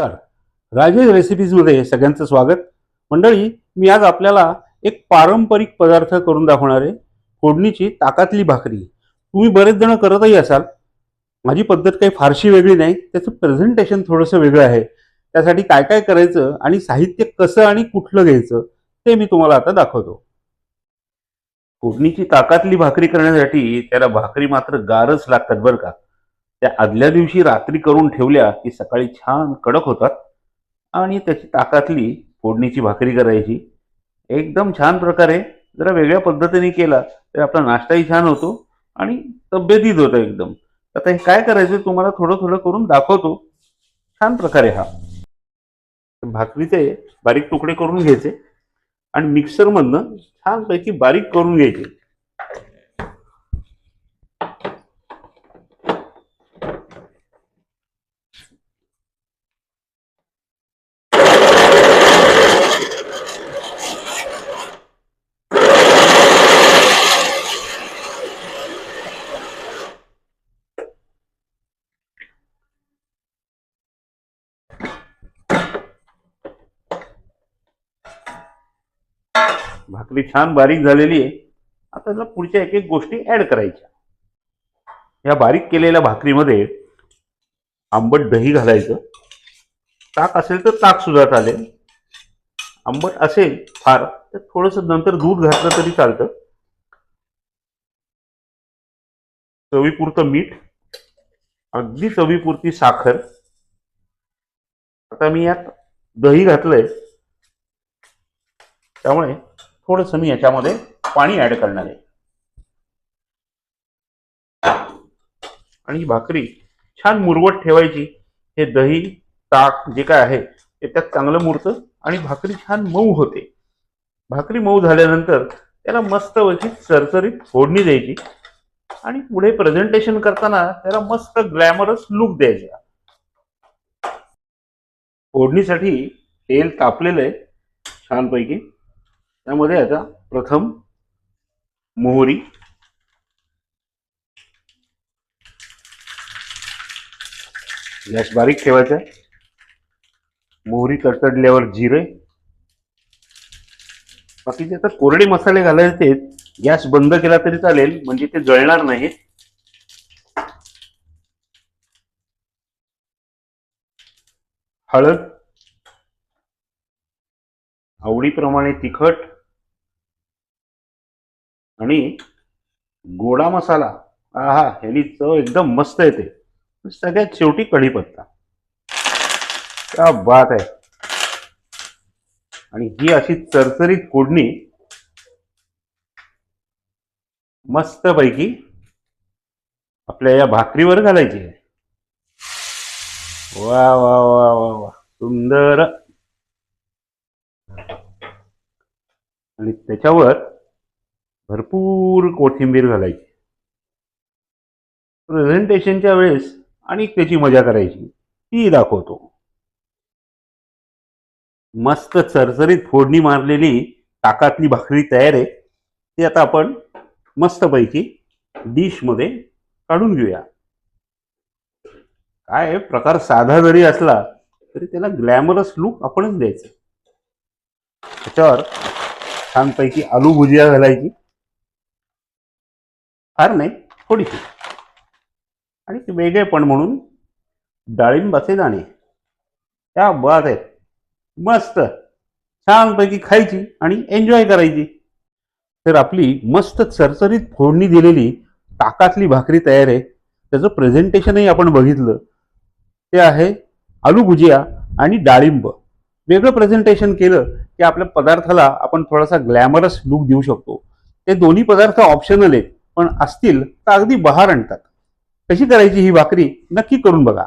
नमस्कार. राजेश रेसिपीजमध्ये सगळ्यांचं स्वागत. मंडळी मी आज आपल्याला एक पारंपरिक पदार्थ करून दाखवणार आहे. फोडणीची ताकातली भाकरी. तुम्ही बरेच जण करतही असाल. माझी पद्धत काही फारशी वेगळी नाही. त्याचं प्रेझेंटेशन थोडंसं वेगळं आहे. त्यासाठी काय काय करायचं आणि साहित्य कसं आणि कुठलं घ्यायचं ते मी तुम्हाला आता दाखवतो. फोडणीची ताकातली भाकरी करण्यासाठी त्याला भाकरी मात्र गारच लागतात बरं का? त्या आदल्या दिवशी रात्री करून ठेवल्या की सकाळी छान कडक होतात आणि त्याची ताकातली फोडणीची भाकरी करायची. एकदम छान प्रकारे जरा वेगळ्या पद्धतीने केला तर आपला नाश्ताही छान होतो आणि तब्येतीत होतं एकदम. आता हे काय करायचं तुम्हाला थोडं थोडं करून दाखवतो. छान प्रकारे हा. भाकरीचे बारीक तुकडे करून घ्यायचे आणि मिक्सरमधनं छानपैकी बारीक करून घ्यायचे. भाकरी छान बारीक झालेली आहे. आता त्याला पुढच्या एक एक गोष्टी ऍड करायच्या. ह्या बारीक केलेल्या भाकरीमध्ये आंबट दही घालायचं. ताक असेल तर ताक सुद्धा चालेल. आंबट असेल फार तर थोडस नंतर दूध घातलं तरी चालतं. चवीपुरतं मीठ अगदी चवीपुरती साखर. आता मी यात दही घातलंय. त्यामुळे थोडंसं मी याच्यामध्ये पाणी ऍड करणार आहे. आणि ही भाकरी छान मुरवट ठेवायची. हे दही ताक जे काय आहे ते त्यात चांगलं मुरतं आणि भाकरी छान मऊ होते. भाकरी मऊ झाल्यानंतर त्याला मस्त वरची चरचरीत फोडणी द्यायची. आणि पुढे प्रेझेंटेशन करताना त्याला मस्त ग्लॅमरस लुक द्यायचा. फोडणीसाठी तेल तापलेलं आहे छानपैकी. त्यामध्ये आता प्रथम मोहरी. गॅस बारीक ठेवायचा मोहरी तडतडल्यावर जिरे. बाकीचे आता कोरडे मसाले घालायचे गॅस बंद केला तरी चालेल म्हणजे ते जळणार नाहीत हळद. आवडीप्रमाणे तिखट. आणि गोडा मसाला आहा ह्यानी चव एकदम मस्त येते. सगळ्यात शेवटी कढीपत्ता. क्या बात आहे. आणि ही अशी चरचरीत कोडणी मस्तपैकी आपल्या या भाकरीवर घालायची आहे. वा वा वा वा वा. सुंदर. आणि त्याच्यावर भरपूर कोथिंबीर घालायची. प्रेझेंटेशनच्या वेळेस आणि त्याची मजा करायची. ती दाखवतो. मस्त चरचरीत फोडणी मारलेली ताकातली भाकरी तयार आहे. ती आता आपण मस्तपैकी डिशमध्ये काढून घेऊया. काय प्रकार साधा जरी असला तरी त्याला ग्लॅमरस लुक आपणच द्यायचं. त्याच्यावर छानपैकी आलू भुजिया घालायची. फार नाही थोडीशी. आणि ते वेगळेपण म्हणून डाळिंबाचे दाणे. त्या बात आहेत मस्त छानपैकी खायची आणि एन्जॉय करायची. तर आपली मस्त चरचरीत फोडणी दिलेली ताकातली भाकरी तयार आहे. त्याचं प्रेझेंटेशनही आपण बघितलं. ते आहे आलू भुजिया आणि डाळिंब. वेगळं प्रेझेंटेशन केलं की आपल्या पदार्थाला आपण थोडासा ग्लॅमरस लुक देऊ शकतो. ते दोन्ही पदार्थ ऑप्शनल आहेत. पण असतील तर अगदी बहार आणतात. कशी करायची ही भाकरी? नक्की करून बघा.